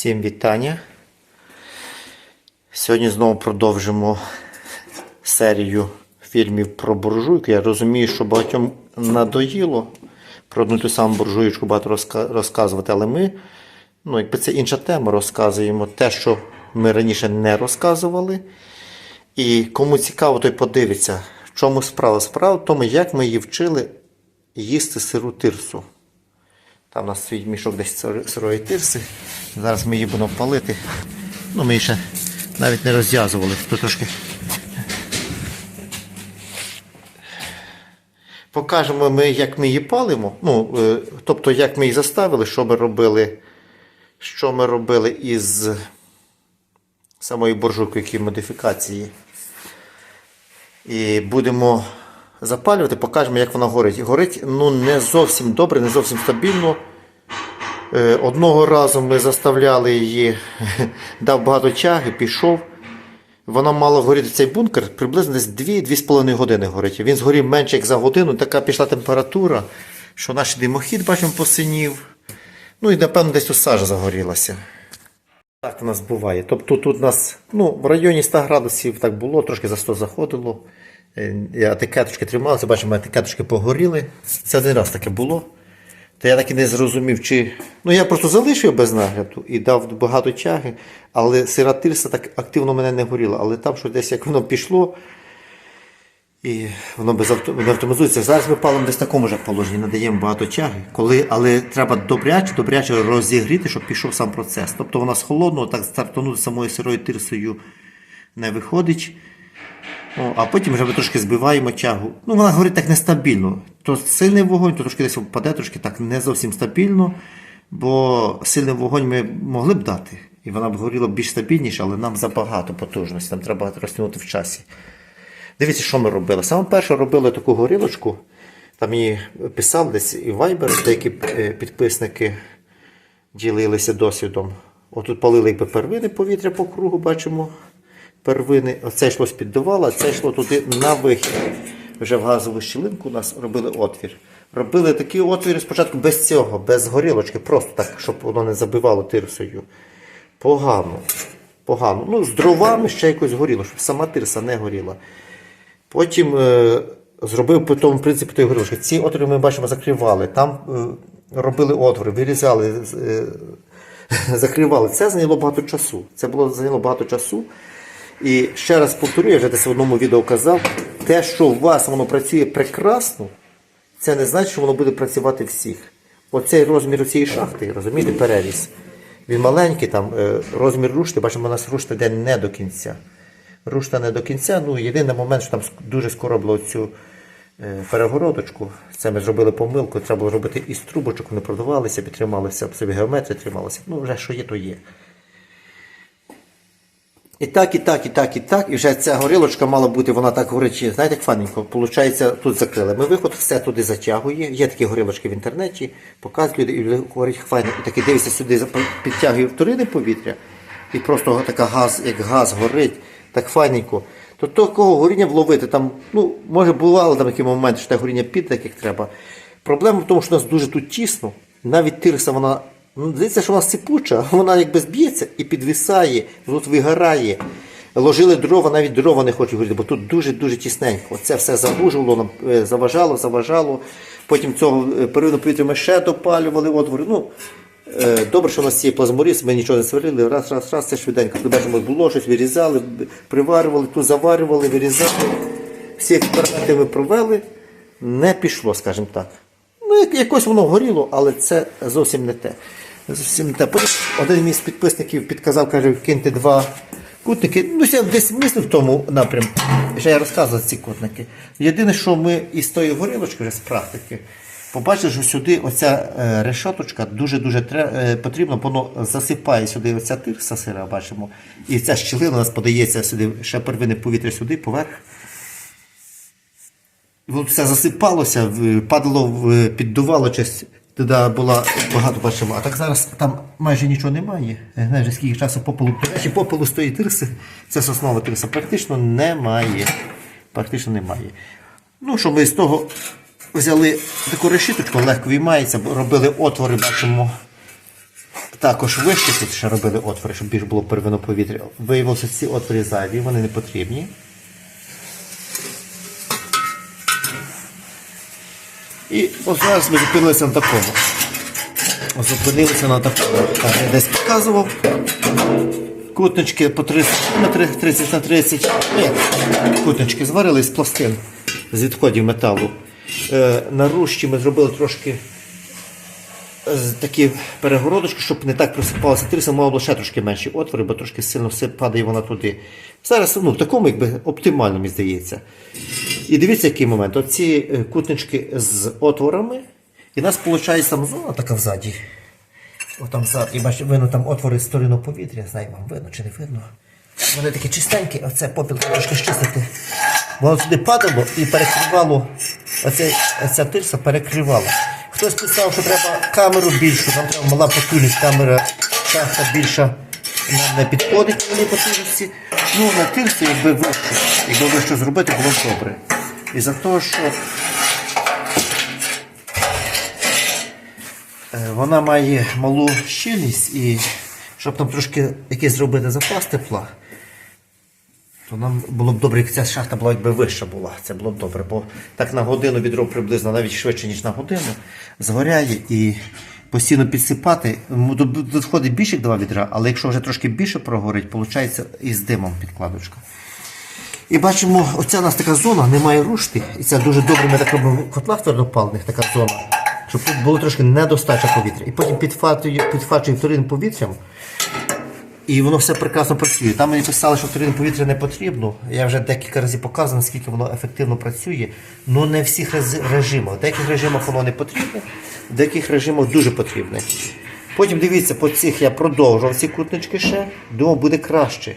Всім вітання. Сьогодні знову продовжимо серію фільмів про буржуйку. Я розумію, що багатьом надоїло про одну ту саму буржуючку багато розказувати, але ми, ну, якби це інша тема, розказуємо те, що ми раніше не розказували. І кому цікаво, той подивиться, в чому справа. Справа в тому, як ми її вчили їсти сиру тирсу. Там у нас стоїть мішок десь сирої тирси. Зараз ми її будемо палити. Ну, ми її ще навіть не розв'язували. Тут трошки. Покажемо ми, як ми її палимо. Ну, е, тобто, як ми її заставили, що ми робили, що ми робили із самої буржуйки, які модифікації. І будемо запалювати, покажемо, як вона горить. Горить ну, не зовсім добре, не зовсім стабільно. Е, Одного разу ми заставляли її, дав багато тяги, пішов. Вона мала горіти цей бункер приблизно десь 2-2,5 години горить. Він згорів менше як за годину. Така пішла температура, що наш димохід, бачимо, посинів. Ну і напевно десь тут сажа загорілася. Так у нас буває. Тобто тут у нас ну, в районі 100 градусів так було, трошки за 100 заходило. Е, Етикеточки трималися, бачимо, етикеточки погоріли. Це один раз таке було. То я так і не зрозумів, чи. Ну я просто залишив без нагляду і дав багато тяги, але сира тирса так активно мене не горіла. Але там що десь як воно пішло, і воно без авто... не автоматизується. Зараз ми палимо десь в такому ж положенні, надаємо багато тяги, коли... але треба добряче, добряче розігріти, щоб пішов сам процес. Тобто вона з холодного так стартанути самою сирою тирсою не виходить. О, а потім вже ми трошки збиваємо тягу. Ну, вона горить так нестабільно. То сильний вогонь, то трошки десь впаде, трошки так не зовсім стабільно, бо сильний вогонь ми могли б дати. І вона б горіла більш стабільніше, але нам забагато потужності, нам треба розтягнути в часі. Дивіться, що ми робили. Саме перше робили таку горілочку. Там її писав десь і Viber, деякі е, підписники ділилися досвідом. Отут палили якби первини повітря по кругу, бачимо. Первини. Оце йшло з піддувала, це йшло туди на вихід. Вже в газову щілинку у нас робили отвір. Робили такі отвіри спочатку без цього, без горілочки, просто так, щоб воно не забивало тирсою. Погано. Погано. Ну, з дровами ще якось горіло, щоб сама тирса не горіла. Потім е, зробив по тому принципі тої горілочки. Ці отвори ми бачимо закривали. Там е, робили отвори, вирізали, е, закривали. Це зайняло багато часу. Це було зайняло багато часу. І ще раз повторюю, я вже десь в одному відео казав, те, що у вас воно працює прекрасно, це не значить, що воно буде працювати всіх. Оцей розмір цієї шахти, розумієте, переріз. Він маленький, там е, розмір рушти, бачимо, у нас рушта йде не до кінця. Рушта не до кінця. Ну, єдиний момент, що там дуже скоро було цю е, перегородочку. Це ми зробили помилку, треба було робити із трубочок, вони продавалися, підтрималися, собі геометрія трималася. Ну, вже що є, то є. І так, і так, і так, і так. І вже ця горілочка мала бути, вона так горить, знаєте, як фаненько. Получається, тут закрили. Ми виход все туди затягує. Є такі горілочки в інтернеті, показують, і говорить файно. І таки дивишся сюди, підтягує вторинне повітря, і просто така газ, як газ горить, так файненько. То такого горіння вловити, там, ну, може, бувало там такі моменти, що те горіння піде, так як треба. Проблема в тому, що у нас дуже тут тісно, навіть тирса вона. Ну, здається, що вона сипуча, вона якби зб'ється і підвисає, тут вигорає. Ложили дрова, навіть дрова не хочуть горіти, бо тут дуже-дуже тісненько. Це все завужувало, е, заважало, заважало. Потім цього е, первинного повітря ми ще допалювали отвори. Ну, е, добре, що у нас є плазморіз, ми нічого не сварили, раз, раз, раз, це швиденько. Тут було щось, вирізали, приварювали, тут заварювали, вирізали. Всі експерименти ми провели, не пішло, скажімо так. Ну, якось воно горіло, але це зовсім не те. Зовсім те. Потім один мій з підписників підказав, каже, киньте два кутники. Ну, я десь мислив в тому напрямку. Вже я розказував ці кутники. Єдине, що ми із тої горілочки вже з практики, побачили, що сюди оця е, решеточка дуже-дуже е, потрібно, воно засипає сюди оця тирса сира, бачимо. І ця щілина у нас подається сюди, ще первинне повітря сюди, поверх. Воно все засипалося, падало, піддувало щось. Туди була багато бачимо. А так зараз там майже нічого немає. Не знаю, скільки часу попелу. До речі, попелу з тирси, це соснова тирса, практично немає. Практично немає. Ну, що ми з того взяли таку решіточку, легко виймається, бо робили отвори, бачимо, також вище тут ще робили отвори, щоб більш було первинно повітря. Виявилося, ці отвори зайві, вони не потрібні. І ось зараз ми зупинилися на такому. Зупинилися на такому. Так, я десь показував. Кутнички по 30 см, 30 на 30. Ні, кутнички зварили з пластин, з відходів металу. Е, на рущі ми зробили трошки е, такі перегородочки, щоб не так просипалося тирса, мало було ще трошки менші отвори, бо трошки сильно все падає вона туди. Зараз ну, в такому якби оптимально, мені здається. І дивіться, який момент. Оці е, кутнички з отворами, і у нас виходить там зона така взаді. Отам зад. І бачите, видно там отвори сторону повітря, знаю вам видно чи не видно. Вони такі чистенькі, оце попіл трошки щистити. Воно туди падало і перекривало, оця тирса перекривала. Хтось писав, що треба камеру більшу, нам треба мала потужність, камера шахта більша нам не підходить на потужності. Ну, на тирсі, якби вище, якби вище зробити, було б добре. І за того, що Е, Вона має малу щільність і щоб там трошки якийсь зробити запас тепла, то нам було б добре, як ця шахта була якби вища була. Це було б добре, бо так на годину відро приблизно навіть швидше, ніж на годину, згоряє і постійно підсипати. Тут більше як два відра, але якщо вже трошки більше прогорить, виходить із димом підкладочка. І бачимо, оця у нас така зона, немає рушти. І це дуже добре, ми так робимо в котлах твердопаливних, така зона, щоб тут було трошки недостача повітря. І потім підфачує вторинним повітрям. І воно все прекрасно працює. Там мені писали, що вторинне повітря не потрібно. Я вже декілька разів показував, наскільки воно ефективно працює. Ну не в всіх режимах. В деяких режимах воно не потрібне, в деяких режимах дуже потрібне. Потім дивіться, по цих я продовжував ці кутнички ще. Думав, буде краще.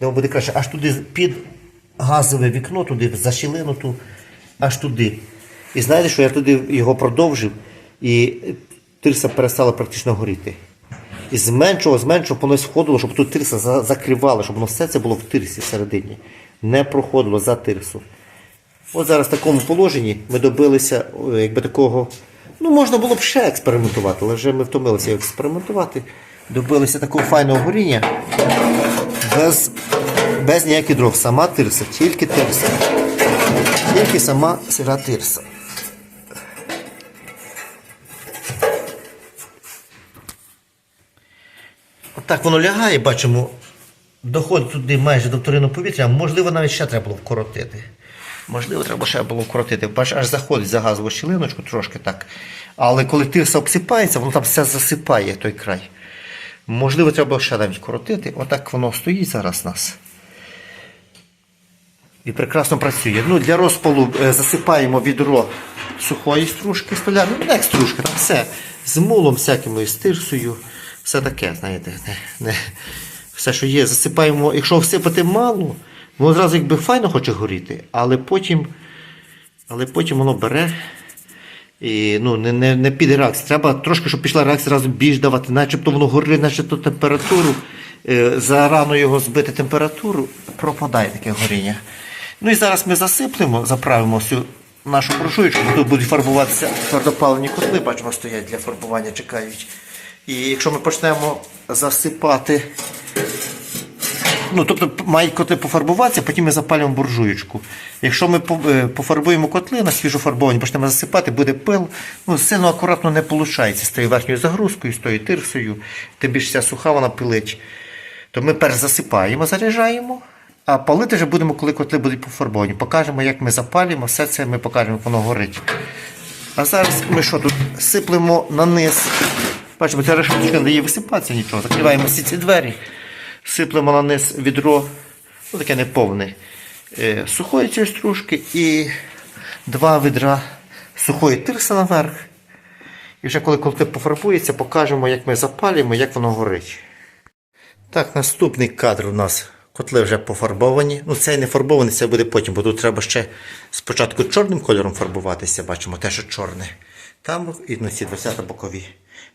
Думав, буде краще. Аж туди під газове вікно, туди ту, аж туди. І знаєте, що я туди його продовжив, і тирса перестала практично горіти. І зменшував, зменшував, воно сходило, щоб тут тирса закривала, щоб воно все це було в тирсі всередині. Не проходило за тирсу. От зараз в такому положенні ми добилися якби такого. Ну, можна було б ще експериментувати, але вже ми втомилися експериментувати. Добилися такого файного горіння без, без ніяких дров. Сама тирса, тільки тирса. Тільки сама сира тирса. Отак воно лягає, бачимо, доходить туди майже до вторинного повітря, можливо навіть ще треба було вкоротити. Можливо, треба ще було вкоротити. Бач, аж заходить за газову щілиночку трошки так. Але коли тирса обсипається, воно там все засипає той край. Можливо, треба ще навіть коротити. Отак воно стоїть зараз у нас. І прекрасно працює. Ну, для розпалу е, засипаємо відро сухої стружки столяри. Ну, не як стружки, там все. З мулом, всяким, з тирсою. Все таке, знаєте. Не, не, все, що є, засипаємо. Якщо всипати мало, воно одразу якби файно хоче горіти, але потім, але потім воно бере. І ну, не, не, не піде реакція. Треба трошки, щоб пішла реакція, зразу більш давати, начебто воно горить, начебто температуру. Е, зарано його збити температуру, пропадає таке горіння. Ну і зараз ми засиплемо, заправимо всю нашу бо тут будуть фарбуватися твердопалені котли, бачимо, стоять для фарбування, чекають. І якщо ми почнемо засипати Ну, тобто мають котли пофарбуватися, потім ми запалюємо буржуєчку. Якщо ми е, пофарбуємо котли на свіжофарбовані, почнемо засипати, буде пил. Ну, сильно акуратно не виходить з тією верхньою загрузкою, з тою тирсою, тим більше ця суха вона пилить. То ми перш засипаємо, заряджаємо, а палити вже будемо, коли котли будуть пофарбовані. Покажемо, як ми запалюємо, все це ми покажемо, як воно горить. А зараз ми що тут сиплемо на низ. Бачимо, ця решеточка не дає висипатися нічого. Закриваємо всі ці двері, сиплемо на низ відро, ну таке неповне, е, сухої цієї стружки і два відра сухої тирси наверх. І вже коли коли пофарбується, покажемо, як ми запалюємо, як воно горить. Так, наступний кадр у нас. Котли вже пофарбовані. Ну, цей не фарбований, це буде потім, бо тут треба ще спочатку чорним кольором фарбуватися, бачимо те, що чорне. Там і на ці 20 бокові.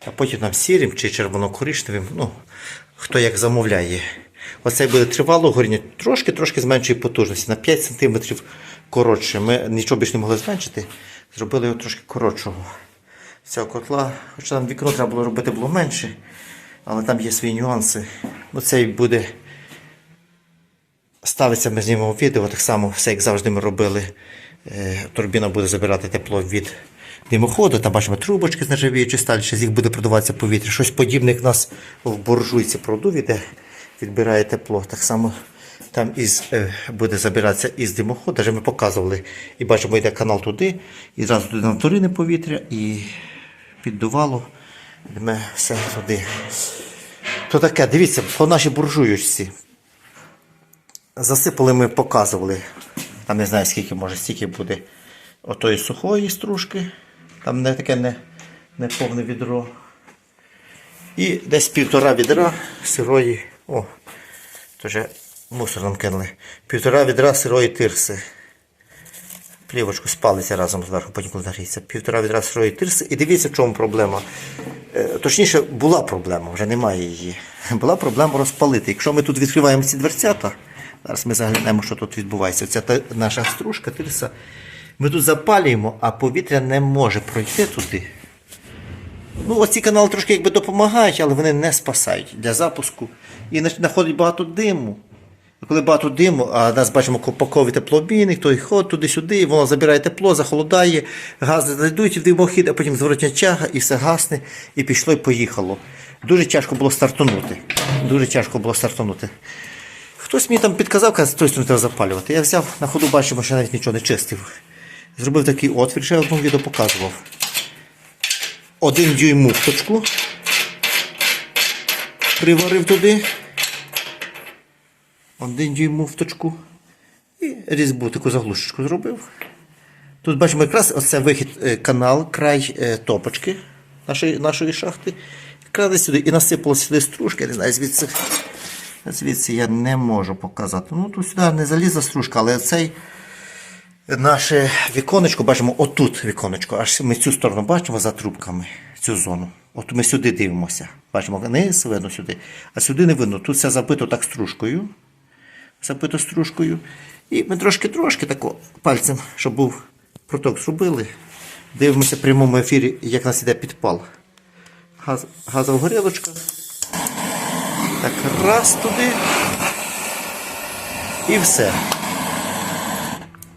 А потім нам сірим чи червоно-коричневим, ну, хто як замовляє. Оцей буде тривало горіння, трошки-трошки зменшує потужності. На 5 см коротше. Ми нічого більше не могли зменшити. Зробили його трошки коротшого. Цього котла, хоча нам вікно треба було робити було менше. Але там є свої нюанси. Ну, буде ставиться, ми знімемо відео, так само все, як завжди ми робили. Е, Турбіна буде забирати тепло від димоходу, там бачимо трубочки з нержавіючої сталі, з їх буде продуватися повітря. Щось подібне, як у нас в буржуйці продув іде, відбирає тепло. Так само там із, е, буде забиратися із димоходу. Вже ми показували і бачимо, йде канал туди, і зразу туди на турине повітря, і піддувало. Ми все туди. То таке, дивіться, по нашій буржуючці. Засипали ми, показували. Там не знаю скільки, може, стільки буде отої сухої стружки. Там не таке не, не повне відро. І десь півтора відра сирої. О, то вже мусор нам кинули. Півтора відра сирої тирси. Плівочку спалиться разом зверху, потім коли нагріється. Півтора відра сирої тирси. І дивіться, в чому проблема. Е, Точніше, була проблема, вже немає її. Була проблема розпалити. Якщо ми тут відкриваємо ці дверцята, зараз ми заглянемо, що тут відбувається. Та наша стружка, тирса. Ми тут запалюємо, а повітря не може пройти туди. Ну, оці канали трошки якби допомагають, але вони не спасають для запуску. І на- находить багато диму. Коли багато диму, а нас бачимо копаковий теплообмінник, той ход туди-сюди, воно забирає тепло, захолодає, гази зайдуть в димохід, а потім зворотня чага, і все гасне, і пішло, і поїхало. Дуже тяжко було стартанути. Дуже тяжко було стартанути. Хтось мені там підказав, каже, з сторони треба запалювати. Я взяв на ходу, бачимо, що навіть нічого не чистив. Зробив такий отвір, ще одному відео показував. Один дюйм муфточку. Приварив туди. Один дюйм муфточку. І різьбу таку заглушечку зробив. Тут бачимо якраз оце вихід е, канал, край е, топочки нашої, нашої шахти. Якраз сюди і насипало сюди стружки, я не знаю, звідси. Звідси я не можу показати. Ну, тут сюди не залізла стружка, але цей наше віконечко, бачимо, отут віконечко, аж ми цю сторону бачимо за трубками, цю зону. От ми сюди дивимося. Бачимо, низ видно сюди. А сюди не видно. Тут все забито так стружкою. Забито стружкою. І ми трошки-трошки тако пальцем, щоб був проток зробили. Дивимося в прямому ефірі, як нас іде підпал. Газ, газова горілочка. Так, раз туди. І все.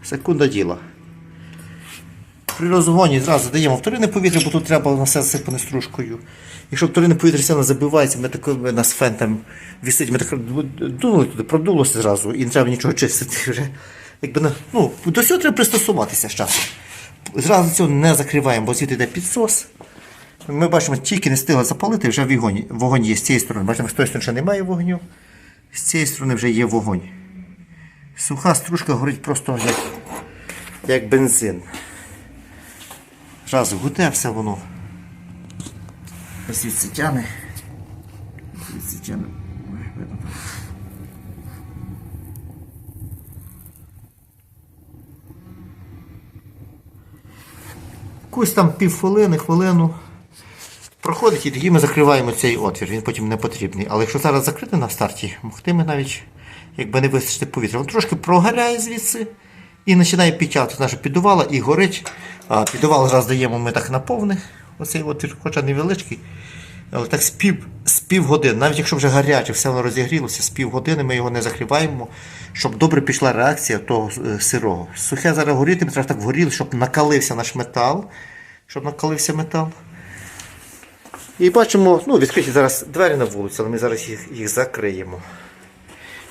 Секунда діла. При розгоні зразу даємо вторинне повітря, бо тут треба на все засипане стружкою. Якщо вторинне повітря все забивається, ми так, нас фен там висить, ми так дунули туди, продулося зразу і не треба нічого чистити вже. Якби, на- ну, до цього треба пристосуватися з часом. Зразу цього не закриваємо, бо звідти йде підсос. Ми бачимо, тільки не встигли запалити, вже вогонь, вогонь є з цієї сторони. Бачимо, з тої сторони ще немає вогню. З цієї сторони вже є вогонь. Суха стружка горить просто як, як бензин. Зразу гуде все воно. Звідси тяне. Звідси тяне. Якусь там півхвилини, хвилину. Проходить і тоді ми закриваємо цей отвір, він потім не потрібний. Але якщо зараз закрити на старті, могти ми навіть якби не вистачити повітря. Він трошки прогаляє звідси і починає підтягувати наше піддувало і горить. А піддувало зараз даємо ми так на повне. Оцей отвір, хоча невеличкий. Але так з пів, з півгодини, навіть якщо вже гаряче, все воно розігрілося, з півгодини ми його не закриваємо, щоб добре пішла реакція того е, сирого. Сухе зараз горіти, треба так вгоріло, щоб накалився наш метал. Щоб накалився метал. І бачимо, ну, відкриті зараз двері на вулиці, але ми зараз їх, їх закриємо.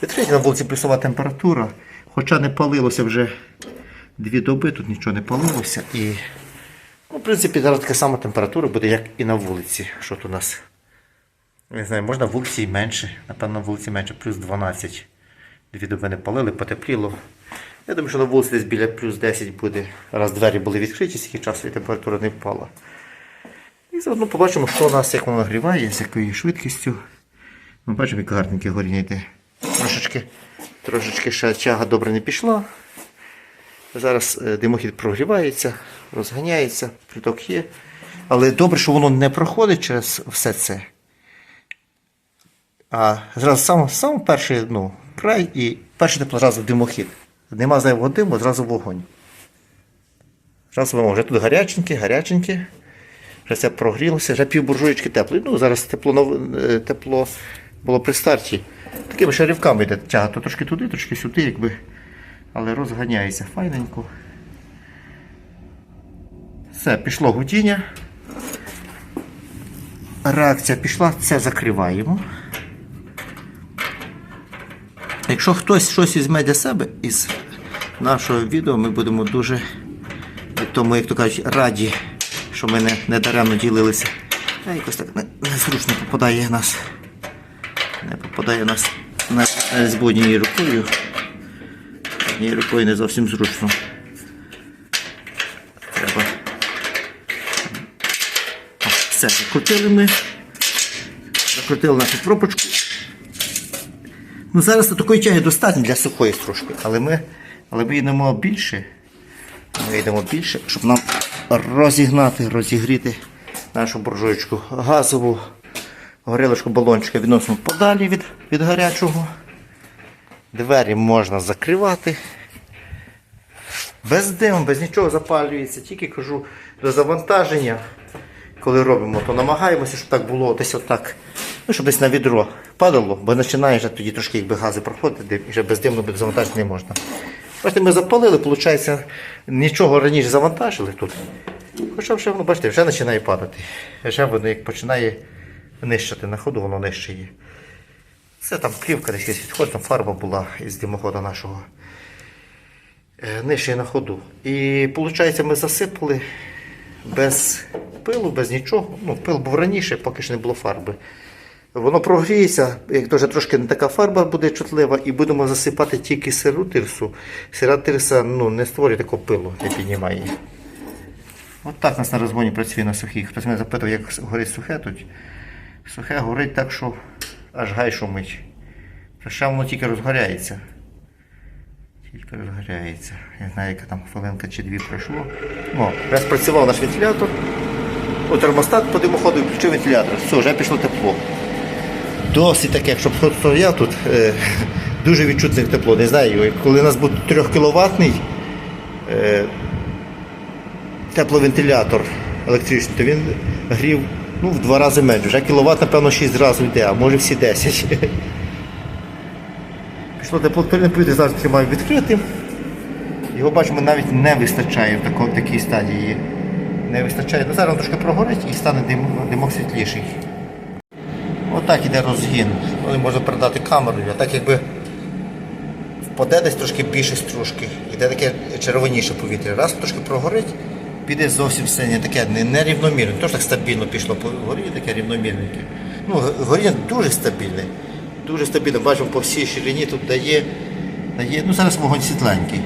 Відкриті на вулиці плюсова температура, хоча не палилося вже дві доби, тут нічого не палилося. І, ну, в принципі, зараз така сама температура буде, як і на вулиці. Що тут у нас? Не знаю, можна вулиці і менше. Напевно, на вулиці менше, плюс 12. Дві доби не палили, потепліло. Я думаю, що на вулиці десь біля плюс 10 буде. Раз двері були відкриті, скільки часу і температура не впала. І заодно побачимо, що у нас, як воно нагріває, з якою швидкістю. Ми бачимо, як гарненьке горіння йде. Трошечки, трошечки ще чага добре не пішла. Зараз е, димохід прогрівається, розганяється, приток є. Але добре, що воно не проходить через все це. А зразу сам, сам перший ну, край і перший тепло зразу димохід. Нема зайвого диму, зразу вогонь. Зразу. Вже тут гаряченьке, гаряченьке. Вже все прогрілося, вже пів буржуєчки тепло. Ну, зараз тепло, е, тепло було при старті. Такими шарівками йде тяга, то трошки туди, трошки сюди, якби. Але розганяється файненько. Все, пішло гудіння. Реакція пішла, це закриваємо. Якщо хтось щось візьме для себе із нашого відео, ми будемо дуже тому, як то кажуть, раді, що ми не, не даремно ділилися. А якось так не- незручно попадає нас. Не попадає нас на СБ однією рукою. Однією рукою не зовсім зручно. Треба. О, Все, закрутили ми. Закрутили нашу пробочку. Ну, зараз такої тяги достатньо для сухої стружки, але ми, але ми йдемо більше. Ми йдемо більше, щоб нам розігнати, розігріти нашу буржуєчку газову горілочку балончика відносимо подалі від, від гарячого. Двері можна закривати. Без диму, без нічого запалюється. Тільки кажу до завантаження, коли робимо, то намагаємося, щоб так було десь отак. Ну, щоб десь на відро падало, бо починає вже тоді трошки якби гази проходити, і вже без диму без завантаження не можна. Бачите, ми запалили, виходить, нічого раніше завантажили тут. Хоча вже воно, бачите, вже починає падати. Вже воно як починає нищити на ходу, воно нищає. Це там плівка десь відходить, там фарба була із димохода нашого. Е, Нищає на ходу. І виходить, ми засипали без пилу, без нічого. Ну, пил був раніше, поки ж не було фарби. Воно прогріється, як дуже трошки не така фарба буде чутлива, і будемо засипати тільки сиру тирсу. Сира тирса ну, не створює такого пилу, не піднімає. От так нас на розгоні працює на сухій. Хтось мене запитав, як горить сухе тут. Сухе горить так, що аж гай шумить. То воно тільки розгоряється. Тільки розгоряється. Я знаю, яка там хвилинка чи дві пройшло. О, вже спрацював наш вентилятор. О, термостат по димоходу і включив вентилятор. Все, вже пішло тепло. Досить таке, щоб хто стояв тут, е, дуже відчутне тепло. Не знаю, коли у нас був 3 кВт е, тепловентилятор електричний, то він грів ну, в два рази менше. Вже кіловат, напевно, 6 разів йде, а може всі 10. Пішло тепло, турбінне повітря зараз тримаю відкритим. Його бачимо навіть не вистачає в такій стадії. Не вистачає. Ну, зараз він трошки прогорить і стане дим, димок світліший. Отак іде розгін. Ну, можна передати камерою, а так якби впаде десь трошки більше стружки, йде таке червоніше повітря. Раз трошки прогорить, піде зовсім синє, таке не- нерівномірне. Тож так стабільно пішло по горі, таке рівномірненьке. Ну, горіння дуже стабільне. Дуже стабільно. Бачимо по всій ширині тут дає. дає ну зараз вогонь світленький.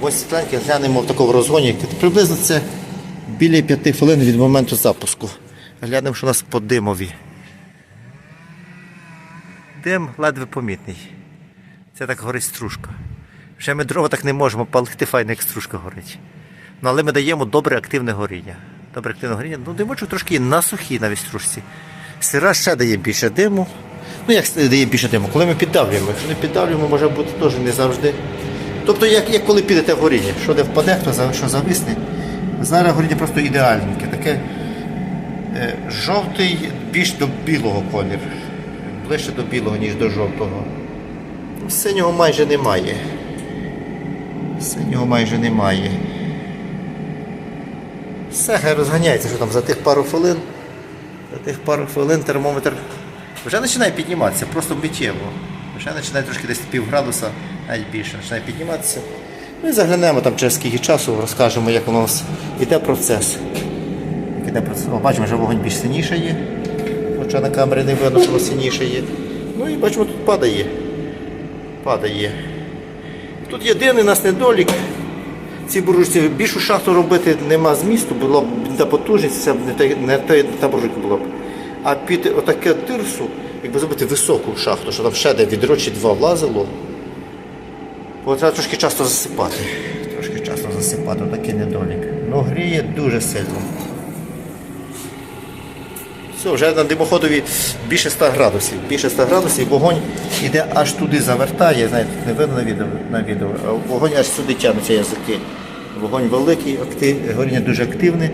Вогонь світленький, глянемо в такому розгоні. Приблизно це біля 5 хвилин від моменту запуску. Глянемо, що у нас по димові. Дим ледве помітний. Це так горить стружка. Вже ми дрова так не можемо палити, файно, як стружка горить. Ну, але ми даємо добре активне горіння. Добре активне горіння. Ну, димочок трошки на сухій навіть стружці. Сира ще дає більше диму. Ну, як дає більше диму? Коли ми піддавлюємо. Якщо не піддавлюємо, може бути теж не завжди. Тобто, як, як коли підете в горіння, що де впаде, хто що зависне. Зараз горіння просто ідеальненьке. Таке е, жовтий більш до білого колір. Ближче до білого, ніж до жовтого. Синього майже немає. Синього майже немає. Все, хай розганяється, що там за тих пару хвилин. За тих пару хвилин термометр вже починає підніматися, просто миттєво. Вже починає трошки десь пів градуса, навіть більше, починає підніматися. І заглянемо там через скільки часу, розкажемо, як у нас йде процес. Іде процес. Бачимо, що вогонь більш сильніше є. Хоча на камері не видно, що сильніше є. Ну і бачимо, тут падає. Падає. Тут єдиний у нас недолік. Ці буржуйці більшу шахту робити нема змісту, було б та потужність, це б не та, та буржуйка була б. А під отаке тирсу, якби зробити високу шахту, що там ще де відро чи два влазило, бо треба трошки часто засипати. Трошки часто засипати, отакий недолік. Ну гріє дуже сильно. Все, вже на димоходові більше 100 градусів. Більше 100 градусів, вогонь іде аж туди завертає, знаєте, не видно на відео, на відео, а вогонь аж сюди тягнуться язики. Вогонь великий, актив, горіння дуже активне.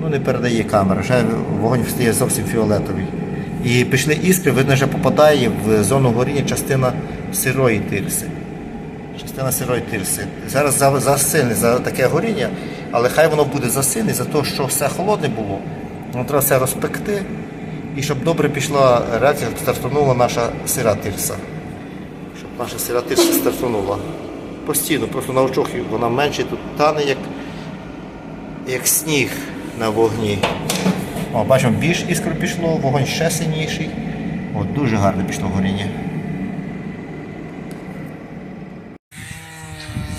ну, не передає камера, ще вогонь стає зовсім фіолетовий. І пішли іскри, видно, вже попадає в зону горіння частина сирої тирси. Частина сирої тирси. Зараз за, за таке горіння, але хай воно буде за сильне, за те, що все холодне було, воно треба все розпекти. І щоб добре пішла реакція, щоб стартанула наша сира тирса. Щоб наша сира тирса стартанула. Постійно, просто на очах вона менше тут тане, як, як сніг на вогні. О, бачимо, більш іскор пішло, вогонь ще синіший. О, дуже гарно пішло горіння.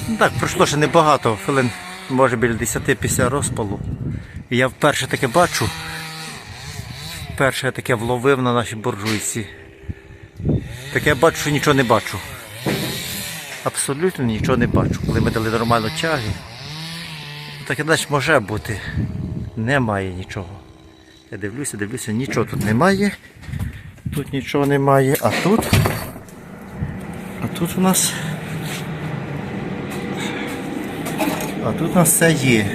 Ну так, пройшло ще небагато, хвилин, може біля 10 після розпалу. І я вперше таке бачу. Вперше я таке вловив на нашій буржуйці. Таке я бачу, що нічого не бачу. Абсолютно нічого не бачу. Коли ми дали нормально тяги, таке значить може бути. Немає нічого. Я дивлюся, дивлюся, нічого тут немає. Тут нічого немає, а тут. А тут у нас. А тут у нас все є.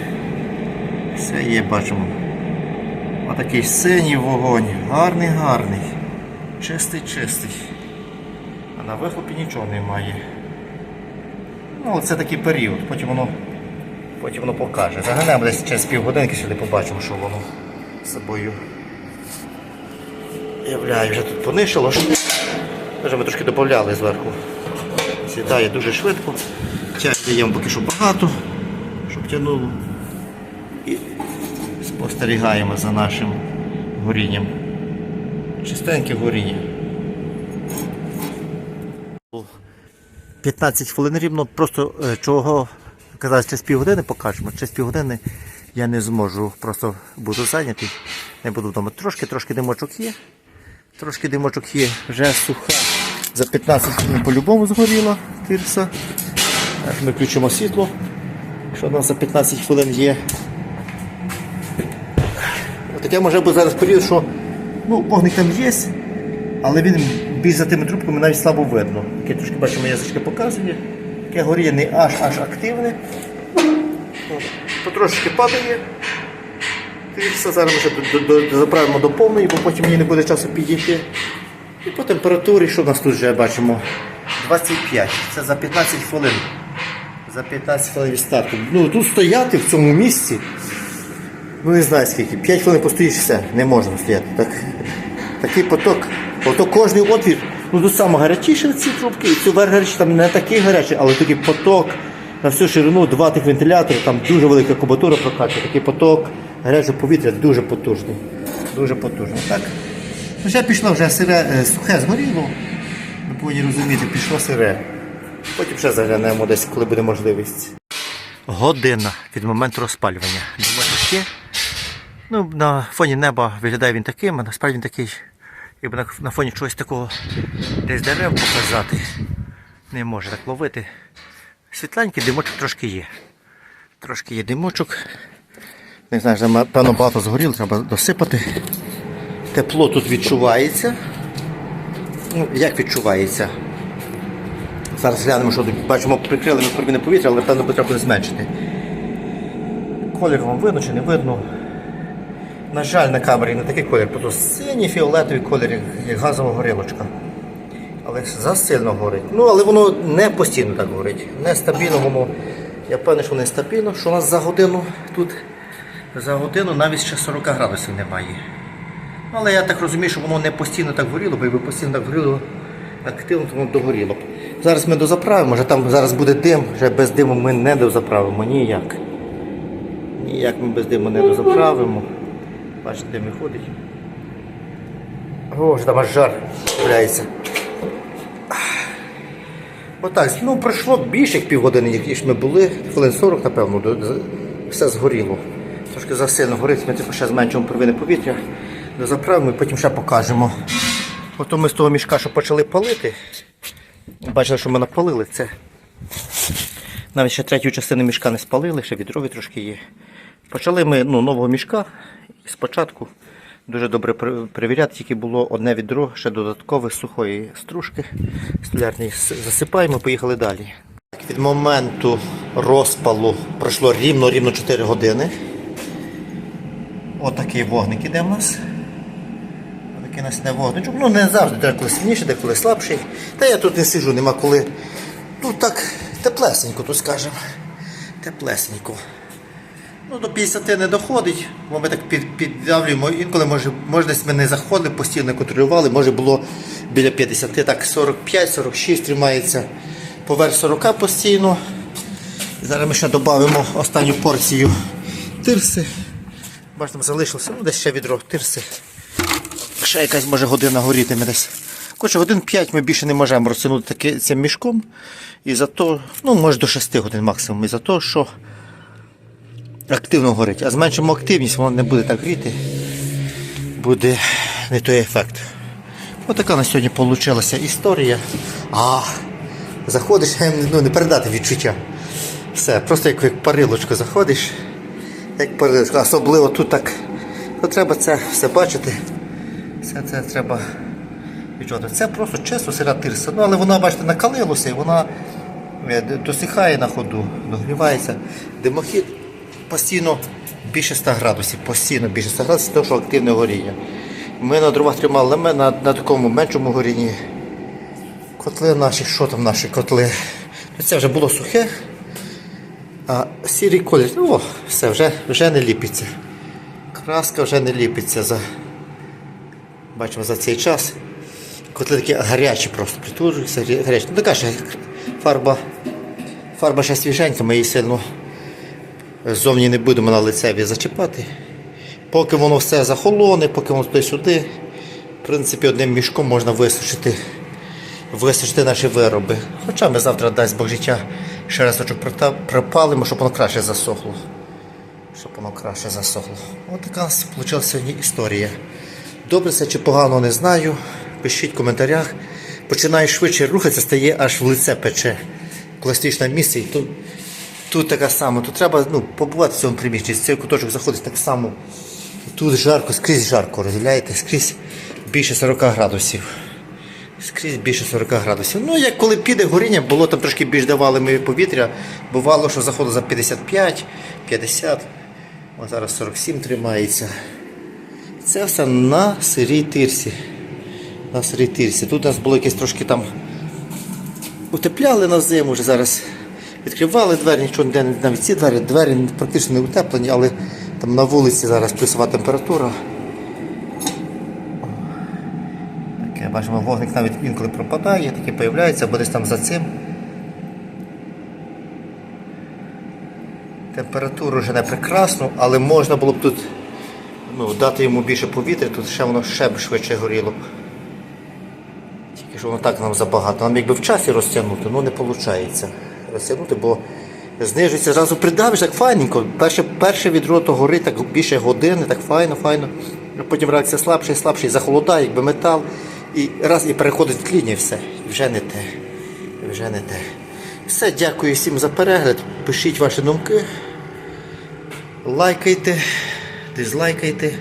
Все є, бачимо. Отакий синій вогонь. Гарний, гарний. Чистий, чистий. А на вихлопі нічого немає. Ну, це такий період, потім воно, потім воно покаже. Заганемо десь через півгодинки сюди побачимо, що воно з собою являє. Вже тут понишило. Вже ми трошки додавали зверху. Сідає дуже швидко. Чай даємо поки що багато, щоб тягнуло. Спостерігаємо за нашим горінням. Чистеньке горіння. 15 хвилин рівно, просто е, чого казати, через півгодини покажемо. Через півгодини я не зможу, просто буду зайнятий, не буду вдома. Трошки, трошки димочок є. Трошки димочок є, вже суха. За 15 хвилин по-любому згоріла тирса. Ми включимо світло. Що у нас за 15 хвилин є. Таке може бути зараз період, що ну, вогник там є, але він більш за тими трубками навіть слабо видно. Таке трошки бачимо, язички показує. Таке горіння не аж аж активне. От, Потрошки падає. Тирса зараз ми ще до- до- до- заправимо до повної, бо потім мені не буде часу підійти. І по температурі, що у нас тут вже бачимо? 25. Це за 15 хвилин. За 15 хвилин від старту. Ну тут стояти в цьому місці. Ну не знаю скільки. 5 хвилин постоїш все, не можна стояти. Так, такий поток. Ото кожний отвір, ну тут саме гарячіше ці трубки, і цю верх гарячий, там не такий гарячий, але такий поток на всю ширину, два тих вентилятори, там дуже велика кубатура прокачує, такий поток гарячого повітря дуже потужний. Дуже потужний. Так. Ну, Вже пішло вже сире, е, сухе згоріло. Ви повинні розуміти, пішло сире. Потім ще заглянемо десь, коли буде можливість. Година від моменту розпалювання. Думаю, є. Ну, на фоні неба виглядає він таким, а насправді він такий, якби на, фоні чогось такого десь дерев показати. Не може так ловити. Світленький димочок трошки є. Трошки є димочок. Не знаю, вже, певно багато згоріло, треба досипати. Тепло тут відчувається. Ну, як відчувається? Зараз глянемо, що тут бачимо, прикрили ми повітря, але певно буде зменшити. Колір вам видно чи не видно. На жаль, на камері не такий колір, просто синій фіолетовий колір, як- газова горілочка. Але засильно горить. Ну, але воно не постійно так горить. Нестабільно воно. Я впевнений, що нестабільно, що у нас за годину тут за годину навіть ще 40 градусів немає. Ну, Але я так розумію, що воно не постійно так горіло, бо якби постійно так горіло активно, то воно догоріло б. Зараз ми дозаправимо, вже там зараз буде дим, вже без диму ми не дозаправимо ніяк. Ніяк ми без диму не дозаправимо. Бачите, дим виходить. О, там аж жар з'являється. Отак, ну пройшло більше як півгодини, ніж ми були, хвилин 40, напевно, все згоріло. Трошки засильно горить, ми типу ще зменшуємо первинне повітря, дозаправимо і потім ще покажемо. Ото ми з того мішка, що почали палити, бачили, що ми напалили це. Навіть ще третю частину мішка не спалили, ще відрові трошки є. Почали ми ну, нового мішка спочатку дуже добре перевіряти, тільки було одне відро, ще додаткове сухої стружки столярної. С- Засипаємо, поїхали далі. Від моменту розпалу пройшло рівно рівно 4 години. Отакий вогник іде в нас. Отакий нас не вогничок. Ну не завжди, деколи сильніший, деколи слабший. Та я тут не сижу, нема коли. Ну так, теплесенько, тут скажемо. Теплесенько. Ну, до 50 не доходить, бо ми так під, піддавлюємо. Інколи може, може ми не заходили, постійно контролювали, може було біля 50, так 45-46 тримається поверх 40 постійно. Зараз ми ще додамо останню порцію тирси. Бачите, залишилося, ну десь ще відро тирси. Ще якась може година горітиме десь. Коротше, годин 5 ми більше не можемо розтягнути цим мішком. І за то, ну може до 6 годин максимум. І за те, що активно горить. А зменшимо активність, воно не буде так гріти. Буде не той ефект. Ось така на сьогодні вийшла історія. А, заходиш, ну не передати відчуття. Все, просто як, як парилочку заходиш, як парилочка. Особливо тут так. То треба це все бачити. Все це треба відчувати. Це просто чисто сира тирса. Ну, але вона, бачите, накалилося і вона е, досихає на ходу, догрівається. Димохід постійно більше 100 градусів, постійно більше 100 градусів, тому що активне горіння. Ми на дровах тримали на, на такому меншому горінні. Котли наші, що там наші котли? Ну, Це вже було сухе, а сірий колір, ну, о, все, вже, вже не ліпиться. Краска вже не ліпиться за, бачимо, за цей час. Котли такі гарячі просто притужуються, гарячі. Ну така ще фарба, фарба ще свіженька, ми її сильно ззовні не будемо на лицеві зачіпати. Поки воно все захолоне, поки воно туди-сюди, в принципі, одним мішком можна висушити, висушити наші вироби. Хоча ми завтра дасть Бог життя ще разочок пропалимо, щоб воно краще засохло. Щоб воно краще засохло. Ось така вийшла сьогодні історія. Добре це чи погано, не знаю. Пишіть в коментарях. Починає швидше рухатися, стає аж в лице пече. На місці, і тут, тут така сама. Тут треба ну, побувати в цьому приміщенні. З цей куточок заходить так само. Тут жарко, скрізь жарко, розділяєте, скрізь більше 40 градусів. Скрізь більше 40 градусів. Ну, як коли піде горіння, було там трошки більш давали ми повітря. Бувало, що заходило за 55, 50. О, зараз 47 тримається. Це все на сирій тирсі. На сирій тирсі. Тут у нас було якесь трошки там утепляли на зиму, вже зараз відкривали двері, нічого не навіть ці двері, двері практично не утеплені, але там на вулиці зараз плюсова температура. Таке, бачимо, вогник навіть інколи пропадає, таке появляється, або десь там за цим. Температуру вже не прекрасну, але можна було б тут ну, дати йому більше повітря, тут ще воно ще б швидше горіло. Тільки що воно так нам забагато. Нам якби в часі розтягнути, ну не виходить розтягнути, бо знижується, зразу придавиш, так файненько. Перше, перше відро то горить так більше години, так файно, файно. Потім реакція слабша і слабша, і захолодає, якби метал. І раз і переходить в тління і все. І вже не те. І вже не те. Все, дякую всім за перегляд. Пишіть ваші думки. Лайкайте, дизлайкайте.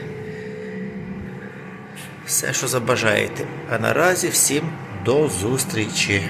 Все, що забажаєте. А наразі всім до зустрічі.